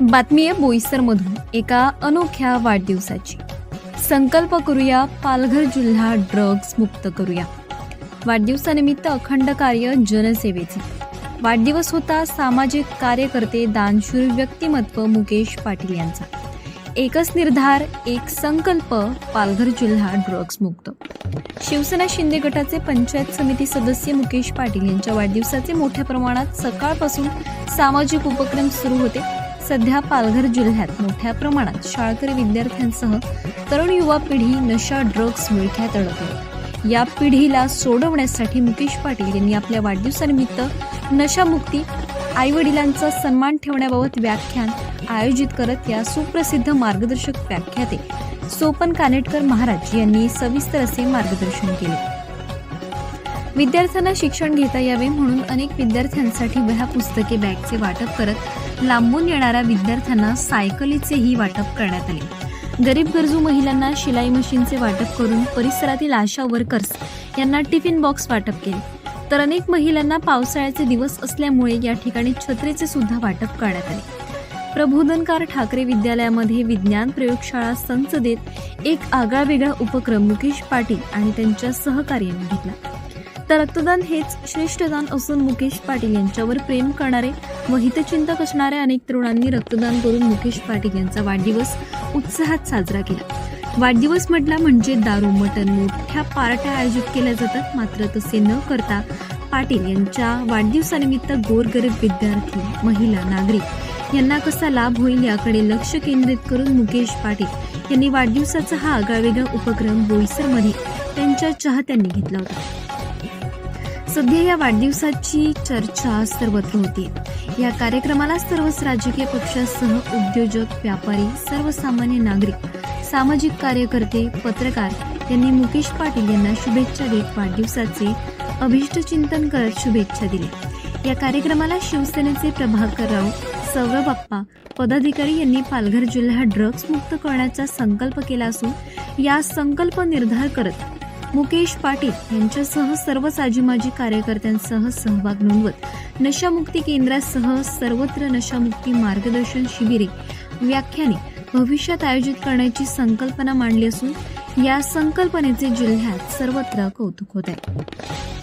बातमी आहे बोईसरमधून. एका अनोख्या वाढदिवसाची. संकल्प करूया पालघर जिल्हा ड्रग्ज मुक्त करूया. वाढदिवसानिमित्त अखंड कार्य जनसेवेचे. वाढदिवस होता सामाजिक कार्यकर्ते दानशूर व्यक्तिमत्व मुकेश पाटील यांचा. एकच निर्धार एक संकल्प पालघर जिल्हा ड्रग्ज मुक्त. शिवसेना शिंदे गटाचे पंचायत समिती सदस्य मुकेश पाटील यांच्या वाढदिवसाचे मोठ्या प्रमाणात सकाळपासून सामाजिक उपक्रम सुरू होते. सध्या पालघर जिल्ह्यात मोठ्या प्रमाणात शाळकरी विद्यार्थ्यांसह तरुण युवा पिढी नशा ड्रग्ज विळख्यात अडकली. या पिढीला सोडवण्यासाठी मुकेश पाटील यांनी आपल्या वाढदिवसानिमित्त नशामुक्ती आई वडिलांचा सन्मान ठेवण्याबाबत व्याख्यान आयोजित करत या सुप्रसिद्ध मार्गदर्शक व्याख्याते सोपन कानेटकर महाराज यांनी सविस्तर असे मार्गदर्शन केले. विद्यार्थ्यांना शिक्षण घेता यावे म्हणून अनेक विद्यार्थ्यांसाठी वह्या पुस्तके बॅगचे वाटप करत लांबून येणाऱ्या विद्यार्थ्यांना सायकलीचेही वाटप करण्यात आले. गरीब गरजू महिलांना शिलाई मशीनचे वाटप करून परिसरातील आशा वर्कर्स यांना टिफिन बॉक्स वाटप केले. तर अनेक महिलांना पावसाळ्याचे दिवस असल्यामुळे या ठिकाणी छत्रीचे सुद्धा वाटप करण्यात आले. प्रबोधनकार ठाकरे विद्यालयामध्ये विज्ञान प्रयोगशाळा संच देत एक आगळावेगळा उपक्रम मुकेश पाटील आणि त्यांच्या सहकार्याने घेतला. तर रक्तदान हेच श्रेष्ठ दान असून मुकेश पाटील यांच्यावर प्रेम करणारे व हितचिंतक असणाऱ्या अनेक तरुणांनी रक्तदान करून मुकेश पाटील यांचा वाढदिवस उत्साहात साजरा केला. वाढदिवस म्हटला म्हणजे दारू मटण मोठ्या पार्ट्या आयोजित केल्या जातात. मात्र तसे न करता पाटील यांच्या वाढदिवसानिमित्त गोरगरीब विद्यार्थी महिला नागरिक यांना कसा लाभ होईल याकडे लक्ष केंद्रित करून मुकेश पाटील यांनी वाढदिवसाचा हा आगळावेगळा उपक्रम बोईसरमध्ये त्यांच्या चाहत्यांनी घेतला होता. सध्या या वाढदिवसाची चर्चा सर्वत्र होती. या कार्यक्रमाला सर्वच राजकीय पक्षासह उद्योजक व्यापारी सर्वसामान्य नागरिक सामाजिक कार्यकर्ते पत्रकार यांनी मुकेश पाटील यांना शुभेच्छा देत वाढदिवसाचे अभिष्ट चिंतन करत शुभेच्छा दिल्या. या कार्यक्रमाला शिवसेनेचे प्रभाकर राव सौरभ अप्पा पदाधिकारी यांनी पालघर जिल्हा ड्रग्ज मुक्त करण्याचा संकल्प केला असून या संकल्प निर्धार करत मुकेश पाटील यांच्यासह सर्वच आजीमाजी कार्यकर्त्यांसह सहभाग नोंदवत नशामुक्ती केंद्रासह सर्वत्र नशामुक्ती मार्गदर्शन शिबिरे व्याख्याने भविष्यात आयोजित करण्याची संकल्पना मांडली असून या संकल्पनेचे जिल्ह्यात सर्वत्र कौतुक होत आहे.